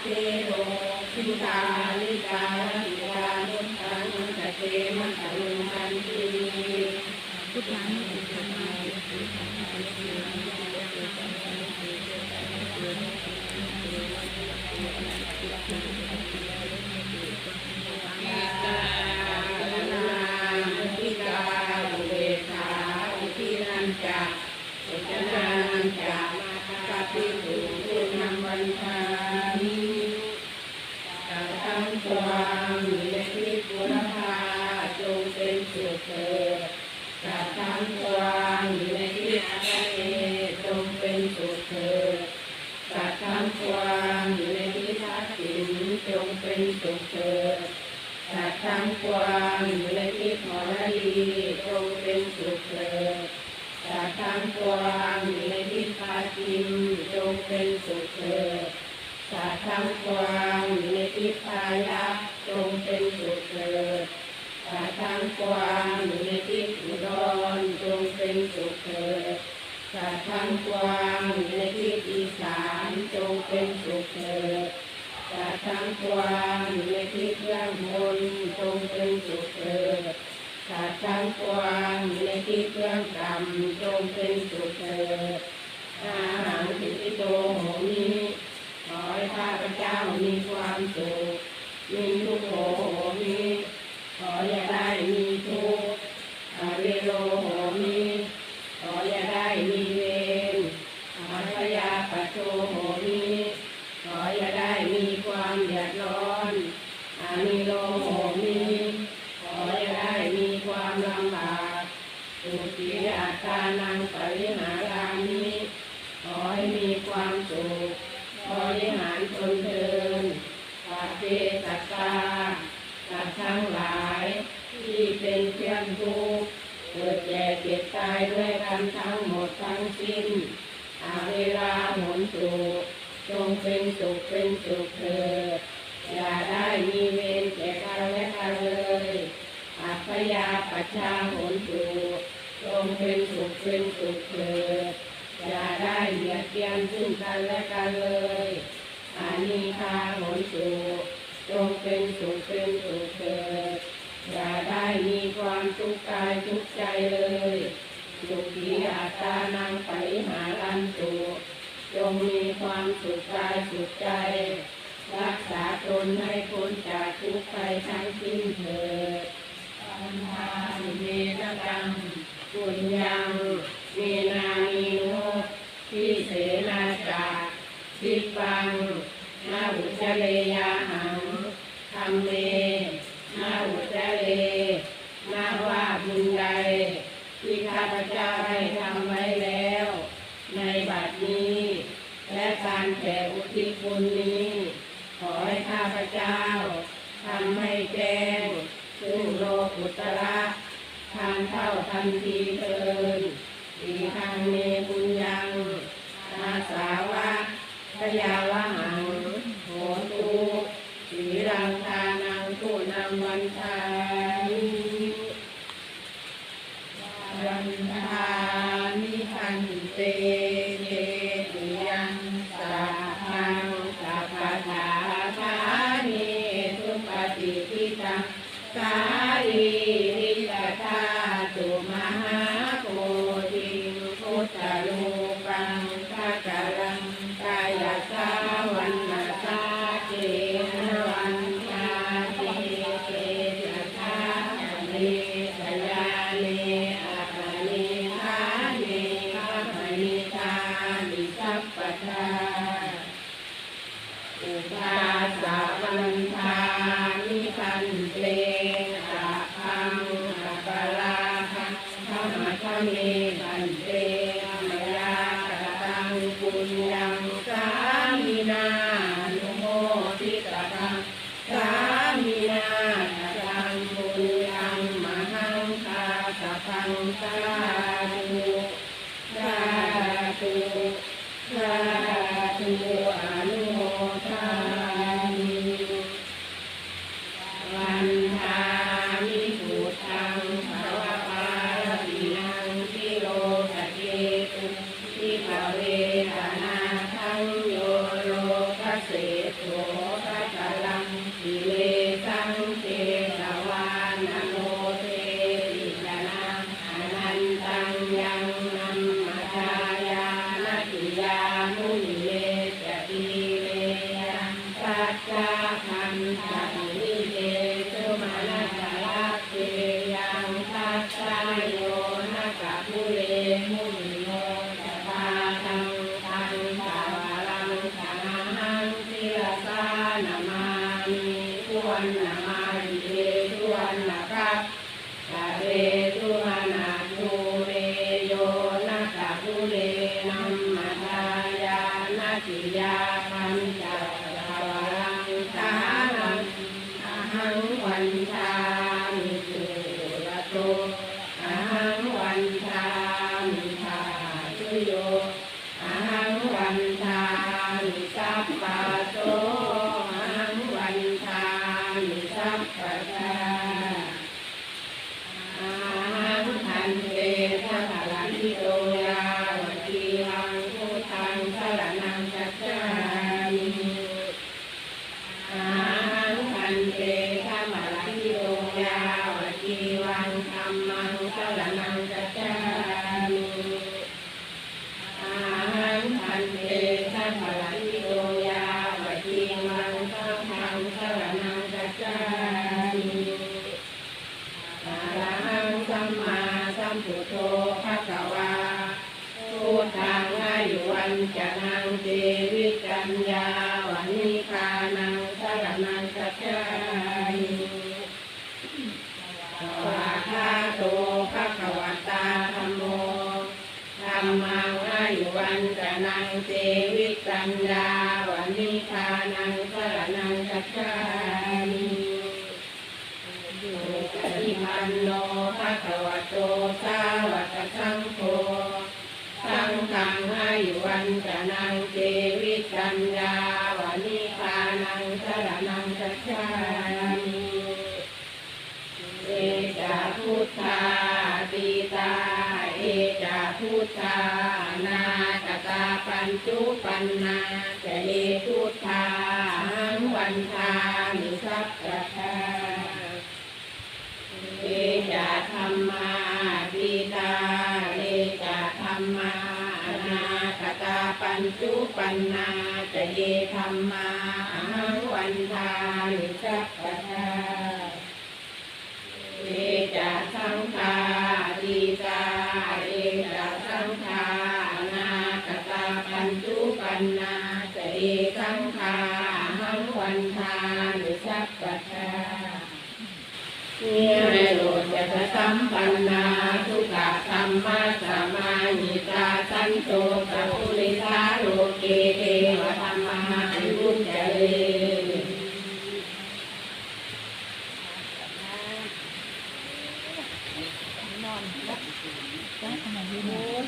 เทโรสิกาลิกาลิกานุทังสเตมัตตุทันทีพุทธังพุทธังมาพุทธังมา งกวางอยู่ในที่ปุรพาจงเป็นสุขเถิดตัทั้งกวางอยู่ในที่อาเอจงเป็นสุขเถิดตัทั้งกวางอยู่ในที่ทักษิณจงเป็นสุขเถิดสัตว์ทั้งปวงอยู่ในที่ขอละดีจงเป็นสุขเถิดสัตว์ทั้งปวงอยู่ในที่พาจิมจงเป็นสุขเถิดสัตว์ทั้งปวงอยู่ในที่ายัพจงเป็นสุขเถิดสัตว์ทั้งปวงอยู่ในที่อุดรจงเป็นสุขเถิดสัตว์ทั้งปวงอยู่ในที่อีสานจงเป็นสุขเถิดสัตว์ทั้งปวงอยู่ในที่เพื่องบนจงเป็นสุขเถิดสัตว์ทั้งปวงอยู่ในที่เพื่องต่ำจงเป็นสุขเถิดอาหารสิทธิโตโหมิขอให้ข้าพเจ้ามีความสุข มีทุกโหโหมิขออย่าได้มีทุกข์อาเวโลโหมิขออย่าได้มีเวรอาพยาปโจโหมิขออย่าได้มีความเดือดร้อนอานิโลโหมิขออย่าได้มีความลำบากสุขีอัตานังปริหารามิขอให้มีความสุขขอให้หารตนเทิน เจสัตตาสัตว์ทั้งหลาย ที่เป็นเพื่อนทุกข์เกิดแก่เจ็บตายด้วยกันทั้งหมดทั้งสิ้นอาเวลาหนสู่จงเป็นสุขเป็นสุขเถิดอย่าได้มีเวรแก่กันและกันเลยอัพยาปัชชาหนสู่จงเป็นสุขเป็นสุขเถิดอย่าได้เบียดเบียนซึ่งกันและกันเลย คาหนสู่จงเป็นสุขเป็นสุขเถิดอย่าได้มีความทุกข์กายทุกข์ใจเลยสุขีอัตานังไปหารันตุจงมีความสุขกายสุขใจ รักษาตนให้พ้นจากทุกข์ไปทั้งสิ้นเถิดปัญหาเมตตังปุญญังเมนามีโนทิเสนาจากทิปัง นาอุจเลยาหังธรรมเมนาอุจเลนาว่าบุญใดที่ข้าพเจ้าได้ทำไว้แล้ว ในบัดนี้ และการแผ่อุทิศบุญนี้ ขอให้ข้าพเจ้าทำให้แจ้งซึ่งโลกุตระทางเท่าทันทีเทินอีทางเมบุญยังอาสาวะพยาวหังโหตุสีรังทานังผู้นำวันทานิ รันทานิพันเตเยติยังสัพพังสัพพะทาทานิ สุปฏิทิตังสาลีริ เมพันเตมยากตังปุญญังสามินานุโมทิตตังสามินาตังปุญญังมหังคาสะพังสาธุสาธุสาธุ Yeah. ายานาติยาคันจักรวารังสานังอหังวันชามิสุระโตอาหังวันทามิทาตุโยอาหังวันทามิสัพพะโตอาหังวันทามิสัพพะทา อาหังพันเตทะภะลันติโตยาวจีวังพุทธังสรณังกัจจามิอาหังพันเตทะภะลันติโตยาวจีวังธัมมังสรณังกัจจามิอาหังพันเตทะภะลันติโตยาวจีวังธัมมัง สรณังกัจจามิอะระหังสัมมาสัมพุทโธภะคะวาพุทธังอายุวันจะนังเจวิจัญญาวันนิพานังสรณังกัจจามิวาคาโตภะคะวตาธัมโมธัมมังอายุวันจะนั งเจวิจัญญาวันนิพานังสรณังกัจจามิปฏิปันโนภะคะวะโตสาวกสังโฆสังฆังอายุวันจะนังเจวิจัญญาวานิพานังสรนังกัจจามิเอจาพุทธาติตา จาพุทธานาคตาปัญจุปันนาจะเอพุทธาหังวันทามิสัพพะทาเอจาธรรมาปิตาเอจาธรรมานาคตาปัญจุปันนาจะเยธรรมาอหังวันทานิสัพพะทาเอจาสังฆา สัมปันนาสุขะสัมมาสัมมาหิตาสันโตสัพพุริสาโลเก